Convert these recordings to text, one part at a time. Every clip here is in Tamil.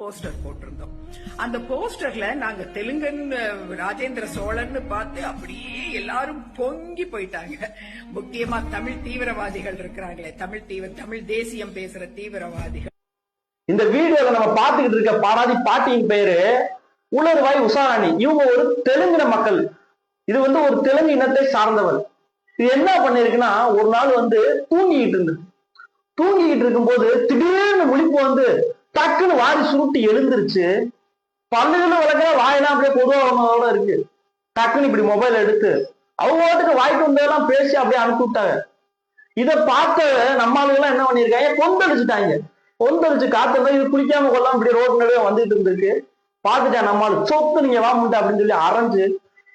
போஸ்டர் போட்டிருந்தோம். அந்த போஸ்டர்ல நாங்க தெலுங்கன் ராஜேந்திர சோழன்னு பார்த்து அப்படியே எல்லாரும் பொங்கி போயிட்டாங்க. முக்கியமா தமிழ் தீவிரவாதிகள் இருக்கிறாங்களே தமிழ் தீவிர தமிழ் தேசியம் பேசுற தீவிரவாதிகள். இந்த வீடியோல நம்ம பாத்துக்கிட்டு இருக்க பாராதி பாட்டியின் பேரு உலர்வாய் உஷாராணி. இவங்க ஒரு தெலுங்கின மக்கள். இது வந்து ஒரு தெலுங்கு இனத்தை சார்ந்தவர். இது என்ன பண்ணிருக்குன்னா ஒரு நாள் வந்து தூங்கிக்கிட்டு இருந்தது. தூங்கிக்கிட்டு இருக்கும்போது திடீர்னு முழிப்பு வந்து டக்குன்னு வாரி சுருட்டி எழுந்துருச்சு பல்லுகளும் விளக்கிற வாயெல்லாம் அப்படியே பொதுவாக இருக்கு. டக்குன்னு இப்படி மொபைல் எடுத்து அவங்க வாட்டுக்கு வாய்க்கு வந்ததெல்லாம் பேசி அப்படியே அனுப்பி விட்டாங்க. இதை பார்த்த நம்ம ஆளுங்கெல்லாம் என்ன பண்ணிருக்காங்க கொந்தளிச்சுட்டாங்க. கொந்தளிச்சு காத்திருந்தா இது குளிக்காம கொள்ளாம இப்படி ரோடு நடுவே வந்துட்டு இருந்திருக்கு. பார்த்துட்டா நம்ம சொத்து நீங்க வா அப்படின்னு சொல்லி அரைஞ்சு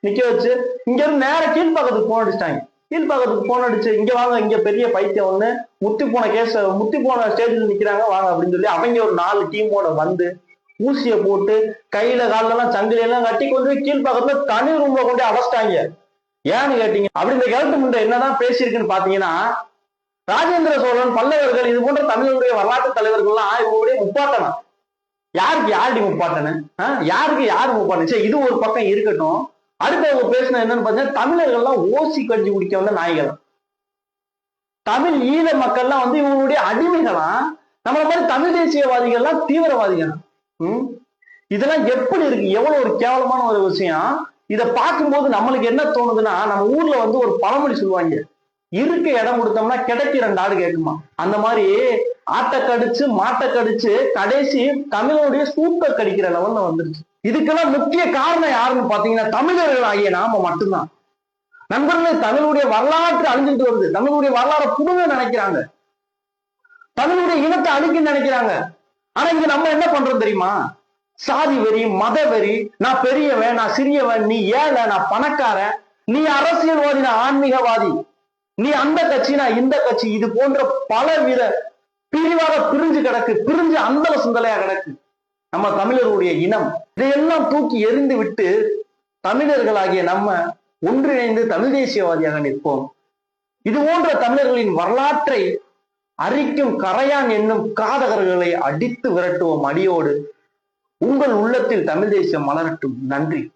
நிக்க வச்சு இங்க இருந்து நேர கீழ்பாக்கத்துக்கு போன் அடிச்சிட்டாங்க. கீழ்பாக்கத்துக்கு போன் அடிச்சு இங்க வாங்க இங்க பெரிய பைத்தியம் ஒண்ணு. முத்தி போன கேஸ் முத்தி போன ஸ்டேஜ்ல நிக்கிறாங்க வாங்க அப்படின்னு சொல்லி அவங்க ஒரு நாலு டீமோட வந்து ஊசியை போட்டு கையில காலெல்லாம் எல்லாம் கட்டி கொண்டு போய் கீழ்பாக்கத்துல தனி ரூம்ல கொண்டு போய் அடைச்சிட்டாங்க. ஏன்னு கேட்டீங்க? அப்படி இந்த கிழட்டு முண்டை என்னதான் பேசியிருக்குன்னு பாத்தீங்கன்னா ராஜேந்திர சோழன் பல்லவர்கள் இது போன்ற தமிழருடைய வரலாற்று தலைவர்கள்லாம் இவங்களுடைய முப்பாட்டனம் யாருக்கு யாருடைய முப்பாட்டனு? யாருக்கு யாரு முப்பாட்டனு? சரி இது ஒரு பக்கம் இருக்கட்டும். அடுத்து அவங்க பேசின என்னன்னு பார்த்தீங்கன்னா தமிழர்கள்லாம் ஓசி கஞ்சி குடிக்க வந்த நாய்கள். தமிழ் ஈழ மக்கள்லாம் வந்து இவங்களுடைய அடிமைகளா? நம்மள மாதிரி தமிழ் தேசியவாதிகள்லாம் தீவிரவாதிகள். ம்? இதெல்லாம் எப்படி இருக்கு? எவ்வளவு ஒரு கேவலமான ஒரு விஷயம். இதை பார்க்கும்போது நம்மளுக்கு என்ன தோணுதுன்னா நம்ம ஊர்ல வந்து ஒரு பழமொழி சொல்லுவாங்க. இருக்க இடம் கொடுத்தோம்னா கிடைக்கிற ரெண்டு ஆடு கேட்குமா? அந்த மாதிரி ஆட்டை கடிச்சு மாட்டை கடிச்சு கடைசி தமிழனுடைய சூப்பர் கடிக்கிற லெவல்ல வந்துருச்சு. இதுக்கெல்லாம் முக்கிய காரணம் யாருன்னு பாத்தீங்கன்னா தமிழர்கள் ஆகிய நாம மட்டும்தான். நண்பர்களே தமிழுடைய வரலாற்று அழிஞ்சுட்டு வருது. தமிழுடைய வரலாறு புடுங்க நினைக்கிறாங்க. தமிழுடைய இனத்தை அழிக்க நினைக்கிறாங்க. ஆனா இங்க நம்ம என்ன பண்றோம் தெரியுமா? சாதி வெறி மத வெறி நான் பெரியவன் நான் சிறியவன் நீ ஏழை நான் பணக்காரன் நீ அரசியல்வாதி நான் ஆன்மீகவாதி. நீ அந்த கட்சினா இந்த கட்சி இது போன்ற பல வித பிரிவாக பிரிஞ்சு கிடக்கு பிரிஞ்சு அந்தல சுந்தலையா கிடக்கு. நம்ம தமிழர்களுடைய இனம். இதையெல்லாம் தூக்கி எரிந்து விட்டு தமிழர்களாகிய நம்ம ஒன்றிணைந்து தமிழ் தேசியவாதியாக நிற்போம். இது போன்ற தமிழர்களின் வரலாற்றை அரிக்கும் கரையான் என்னும் காதகர்களை அடித்து விரட்டுவோம் அடியோடு. உங்கள் உள்ளத்தில் தமிழ் தேசியம் மலரட்டும். நன்றி.